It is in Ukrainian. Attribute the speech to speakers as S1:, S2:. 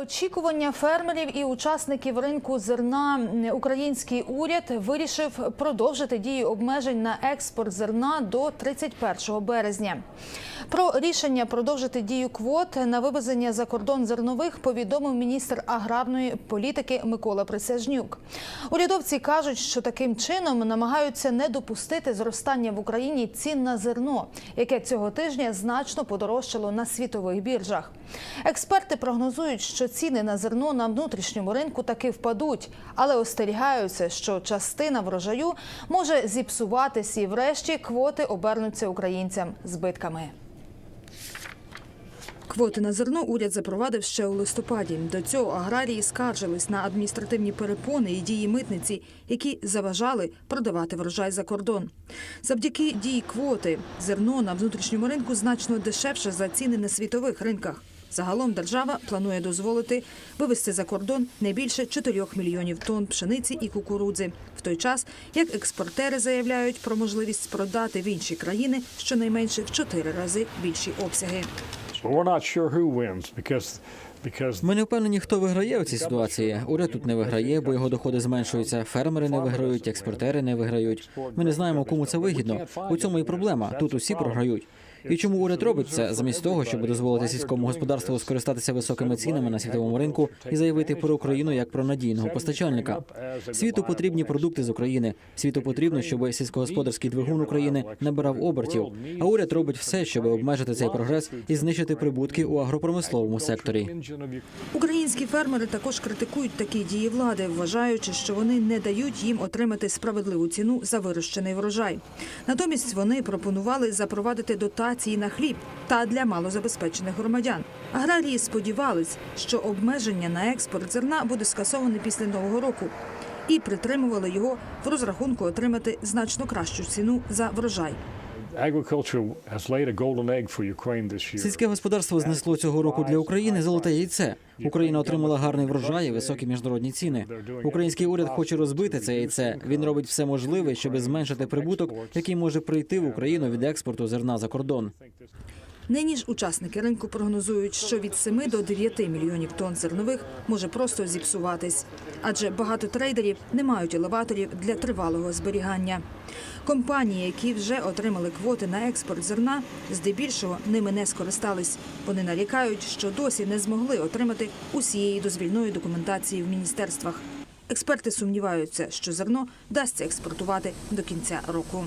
S1: очікування фермерів і учасників ринку зерна український уряд вирішив продовжити дію обмежень на експорт зерна до 31 березня. Про рішення продовжити дію квот на вивезення за кордон зернових повідомив міністр аграрної політики Микола Присяжнюк. Урядовці кажуть, що таким чином намагаються не допустити зростання в Україні цін на зерно, яке цього тижня значно подорожчало на світових біржах. Експерти прогнозують, що ціни на зерно на внутрішньому ринку таки впадуть, але остерігаються, що частина врожаю може зіпсуватися і врешті квоти обернуться українцям збитками. Квоти на зерно уряд запровадив ще у листопаді. До цього аграрії скаржились на адміністративні перепони і дії митниці, які заважали продавати врожай за кордон. Завдяки дії квоти зерно на внутрішньому ринку значно дешевше за ціни на світових ринках. Загалом держава планує дозволити вивезти за кордон не більше 4 мільйонів тонн пшениці і кукурудзи, в той час як експортери заявляють про можливість продати в інші країни щонайменше в 4 рази більші обсяги.
S2: But we're not sure who wins because
S3: Ми не впевнені, хто виграє у цій ситуації. Уряд тут не виграє, бо його доходи зменшуються. Фермери не виграють, експортери не виграють. Ми не знаємо, кому це вигідно. У цьому і проблема. Тут усі програють. І чому уряд робить це замість того, щоб дозволити сільському господарству скористатися високими цінами на світовому ринку і заявити про Україну як про надійного постачальника? Світу потрібні продукти з України. Світу потрібно, щоб сільськогосподарський двигун України набирав обертів. А уряд робить все, щоб обмежити цей прогрес і знищити прибутки у агропромисловому секторі.
S2: Of
S1: Українські фермери також критикують такі дії влади, вважаючи, що вони не дають їм отримати справедливу ціну за вирощений врожай. Натомість вони пропонували запровадити дотації на хліб та для малозабезпечених громадян. Аграрії сподівались, що обмеження на експорт зерна буде скасоване після нового року. І притримували його в розрахунку отримати значно кращу ціну за врожай.
S3: Сільське господарство знесло цього року для України золоте яйце. Україна отримала гарний врожай і високі міжнародні ціни. Український уряд хоче розбити це яйце. Він робить все можливе, щоб зменшити прибуток, який може прийти в Україну від експорту зерна за кордон.
S1: Нині ж учасники ринку прогнозують, що від 7 до 9 мільйонів тонн зернових може просто зіпсуватись, адже багато трейдерів не мають елеваторів для тривалого зберігання. Компанії, які вже отримали квоти на експорт зерна, здебільшого ними не скористались. Вони нарікають, що досі не змогли отримати усієї дозвільної документації в міністерствах. Експерти сумніваються, що зерно вдасться експортувати до кінця року.